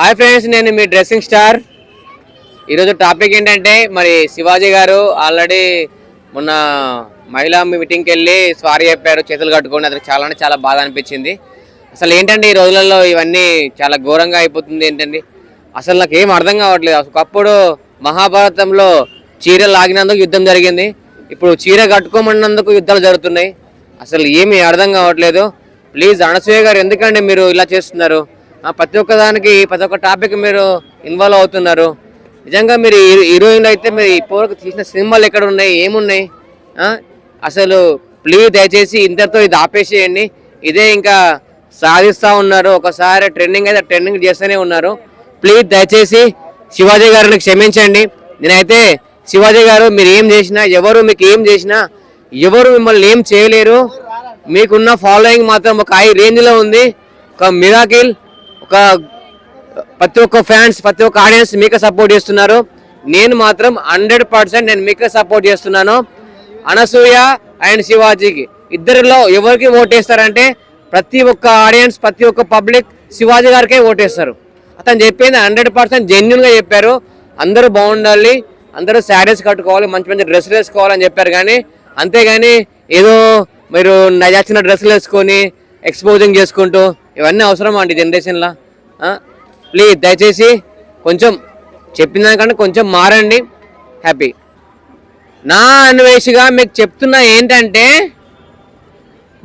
Hi friends నేను మీ dressing star. ఈరోజు టాపిక్ ఏంటంటే మరి శివాజీ గారు ఆల్రెడీ మొన్న మహిళా మీటింగ్కి వెళ్ళి స్వారీ చెప్పారు చేతులు కట్టుకొని అతనికి చాలా అంటే చాలా బాధ అనిపించింది. అసలు ఏంటంటే ఈ రోజులలో ఇవన్నీ చాలా ఘోరంగా అయిపోతుంది ఏంటండి? అసలు నాకు ఏం అర్థం కావట్లేదు. ఒకప్పుడు మహాభారతంలో చీర లాగినందుకు యుద్ధం జరిగింది. ఇప్పుడు చీర కట్టుకోమన్నందుకు యుద్ధాలు జరుగుతున్నాయి. అసలు ఏమీ అర్థం కావట్లేదు. ప్లీజ్ అనసూయ గారు ఎందుకండి మీరు ఇలా చేస్తున్నారు? ప్రతి ఒక్క దానికి ప్రతి ఒక్క టాపిక్ మీరు ఇన్వాల్వ్ అవుతున్నారు. నిజంగా మీరు హీరో- హీరోయిన్లు అయితే మీరు ఇప్పటివరకు తీసిన సినిమాలు ఎక్కడ ఉన్నాయి ఏమున్నాయి అసలు ప్లీజ్ దయచేసి ఇంతతో ఇది ఆపేసేయండి. ఇదే ఇంకా సాధిస్తూ ఉన్నారు. ఒకసారి ట్రెండింగ్ అయితే ట్రెండింగ్ చేస్తూనే ఉన్నారు. ప్లీజ్ దయచేసి శివాజీ గారిని క్షమించండి. నేనైతే శివాజీ గారు మీరు ఏం చేసినా ఎవరు మీకు ఏం చేసినా ఎవరు మిమ్మల్ని ఏం చేయలేరు. మీకున్న ఫాలోయింగ్ మాత్రం ఒక హై రేంజ్లో ఉంది. ఒక మిరాకిల్ ఒక ప్రతి ఒక్క ఫ్యాన్స్ ప్రతి ఒక్క ఆడియన్స్ మీకే సపోర్ట్ చేస్తున్నారు. నేను మాత్రం హండ్రెడ్ పర్సెంట్ నేను మీకే సపోర్ట్ చేస్తున్నాను. అనసూయ అండ్ శివాజీకి. ఇద్దరిలో ఎవరికి ఓటేస్తారంటే ప్రతి ఒక్క ఆడియన్స్ ప్రతి ఒక్క పబ్లిక్ శివాజీ గారికే ఓటేస్తారు. అతను చెప్పింది హండ్రెడ్ పర్సెంట్ జెన్యున్గా చెప్పారు. అందరూ బాగుండాలి అందరూ శారీస్ కట్టుకోవాలి మంచి మంచి డ్రెస్సులు వేసుకోవాలని చెప్పారు కానీ అంతేగాని ఏదో మీరు నచ్చిన డ్రెస్సులు వేసుకొని ఎక్స్పోజింగ్ చేసుకుంటూ ఇవన్నీ అవసరం అండి జనరేషన్లో ప్లీజ్ దయచేసి కొంచెం చెప్పిన దానికంటే కొంచెం మారండి. హ్యాపీ నా అన్వేషిగా మీకు చెప్తున్నా ఏంటంటే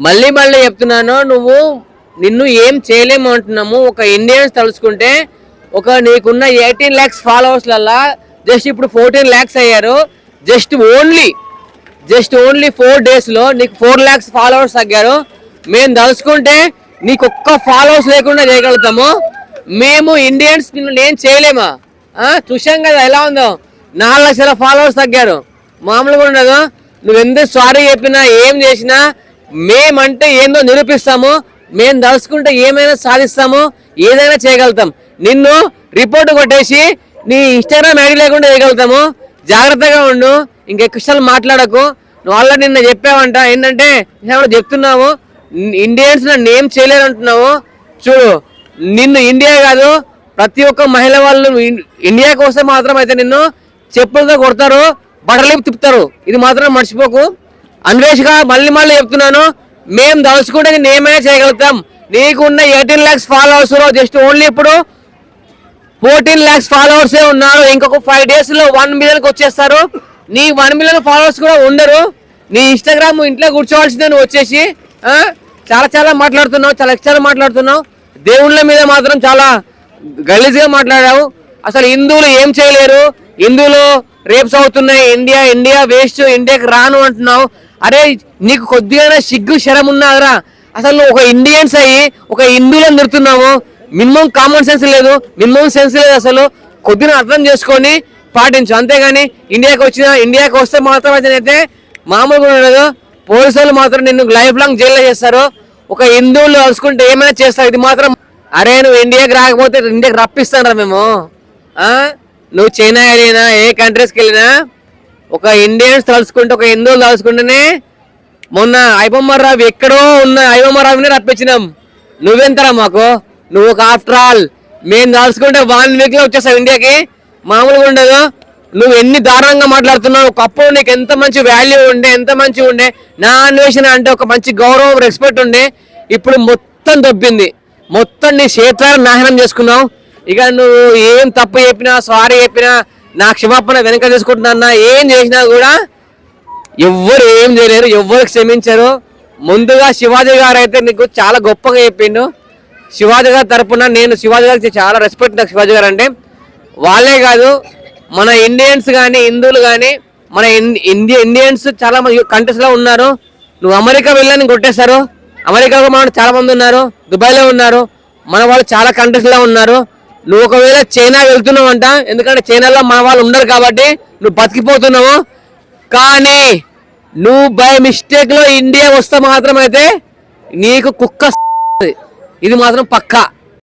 మళ్ళీ మళ్ళీ చెప్తున్నాను నువ్వు నిన్ను ఏం చేయలేము అంటున్నాము. ఒక ఇండియన్స్ తలుచుకుంటే ఒక నీకున్న ఎయిటీన్ ల్యాక్స్ ఫాలోవర్స్లల్లా జస్ట్ ఇప్పుడు ఫోర్టీన్ ల్యాక్స్ అయ్యారు. Just only just only four డేస్లో నీకు ఫోర్ ల్యాక్స్ ఫాలోవర్స్ తగ్గారు. మేము తలుచుకుంటే నీకు ఒక్క ఫాలోవర్స్ లేకుండా చేయగలుగుతాము. మేము ఇండియన్స్ నేను చేయలేమా? చూసాం కదా ఎలా ఉందో. నాలుగు లక్షల ఫాలోవర్స్ తగ్గారు. మామూలుగా ఉండదు. నువ్వు ఎందుకు సారీ చెప్పినా ఏం చేసినా మేమంటే ఏందో నిరూపిస్తాము. మేము దలుచుకుంటే ఏమైనా సాధిస్తాము. ఏదైనా చేయగలుగుతాం. నిన్ను రిపోర్ట్ కొట్టేసి నీ ఇన్స్టాగ్రామ్ ఐడి లేకుండా చేయగలుగుతాము. జాగ్రత్తగా ఉండు. ఇంకెక్కువసార్లు మాట్లాడకు. నువ్వు వాళ్ళ నిన్న చెప్పావంట. ఏంటంటే చెప్తున్నావు ఇండియన్స్ నన్ను ఏం చేయలేదంటున్నావు. చూడు నిన్ను ఇండియా కాదు ప్రతి ఒక్క మహిళ వాళ్ళు ఇండియా ఇండియాకి వస్తే మాత్రం అయితే నిన్ను చెప్పులతో కొడతారు బట్టలు తిప్పుతారు. ఇది మాత్రం మర్చిపోకు. అన్వేష్గా మళ్ళీ మళ్ళీ చెప్తున్నాను మేము దలుచుకుంటే నేను ఏమైనా చేయగలుగుతాం. నీకున్న eighteen lakhs followers just only ఇప్పుడు ఫోర్టీన్ ల్యాక్స్ ఫాలోవర్సే ఉన్నారు. ఇంకొక ఫైవ్ డేస్లో వన్ మిలియన్కి వచ్చేస్తారు. నీ వన్ మిలియన్ ఫాలోవర్స్ కూడా ఉండరు. నీ ఇన్స్టాగ్రామ్ ఇంట్లో కూర్చోవాల్సిందే నువ్వు వచ్చేసి చాలా చాలా మాట్లాడుతున్నావు చాలా ఎక్స్ట్రా మాట్లాడుతున్నావు. దేవుళ్ళ మీద మాత్రం చాలా గలీజ్గా మాట్లాడావు. అసలు హిందువులు ఏం చేయలేరు. హిందువులు రేప్స్ అవుతున్నాయి ఇండియా ఇండియా వేస్ట్. ఇండియాకి రాను అంటున్నావు. అరే నీకు కొద్దిగా సిగ్గు శరం ఉన్నారా అసలు ఒక ఇండియన్స్ అయ్యి ఒక హిందువులను తిడుతున్నావు. మినిమం కామన్ సెన్స్ లేదు. మినిమం సెన్స్ లేదు అసలు. కొద్దిగా అర్థం చేసుకొని పాటించు. అంతేగాని ఇండియాకి వచ్చిన ఇండియాకి వస్తే మాత్రం అయితే మామూలుగా ఉండదు. పోలీసులు మాత్రం నిన్ను లైఫ్ లాంగ్ జైల్లో చేస్తారు. ఒక హిందువులు కలుసుకుంటే ఏమైనా చేస్తావు? ఇది మాత్రం అరే నువ్వు ఇండియాకి రాకపోతే ఇండియాకి రప్పిస్తానరా మేము. నువ్వు చైనా వెళ్ళినా ఏ కంట్రీస్కి వెళ్ళినా ఒక ఇండియన్స్ తలుచుకుంటే ఒక హిందువులు తలుచుకుంటేనే మొన్న ఐబొమ్మరావు ఎక్కడో ఉన్న ఐబొమ్మరావుని రప్పించినాం. నువ్వెంతరా మాకు? నువ్వు ఒక ఆఫ్టర్ ఆల్ మేము దాల్చుకుంటే వన్ వీక్లో వచ్చేస్తావు ఇండియాకి? మామూలుగా ఉండదు. నువ్వు ఎన్ని దారుణంగా మాట్లాడుతున్నావు? ఒకప్పుడు నీకు ఎంత మంచి వాల్యూ ఉండే ఎంత మంచి ఉండే? నా అన్వేషణ అంటే ఒక మంచి గౌరవం రెస్పెక్ట్ ఉండే. ఇప్పుడు మొత్తం దొబ్బింది. మొత్తం నీ క్షేత్రాన్ని నాశనం చేసుకున్నావు. ఇక నువ్వు ఏం తప్పు చెప్పినా సారీ చెప్పినా నా క్షమాపణ వెనక తీసుకుంటున్నా ఏం చేసినా కూడా ఎవ్వరు ఏం చేయలేరు ఎవ్వరు క్షమించరు. ముందుగా శివాజీ గారు అయితే నీకు చాలా గొప్పగా చెప్పిండు. శివాజీ గారి తరపున నేను శివాజీ గారికి చాలా రెస్పెక్ట్ నాకు శివాజీ గారు అంటే. వాళ్ళే కాదు మన ఇండియన్స్ కానీ హిందువులు కానీ మన ఇన్- ఇండియా ఇండియన్స్ చాలా మంది కంట్రీస్లో ఉన్నారు. నువ్వు అమెరికా వెళ్ళని కొట్టేశారు. అమెరికాలో మన చాలా మంది ఉన్నారు. దుబాయ్లో ఉన్నారు. మన వాళ్ళు చాలా కంట్రీస్లో ఉన్నారు. నువ్వు ఒకవేళ చైనా వెళ్తున్నావు అంట ఎందుకంటే చైనాలో మన వాళ్ళు ఉండరు కాబట్టి నువ్వు బతికిపోతున్నావు. కానీ నువ్వు బై మిస్టేక్లో ఇండియా వస్తే మాత్రం అయితే నీకు కుక్క ఇది మాత్రం పక్కా.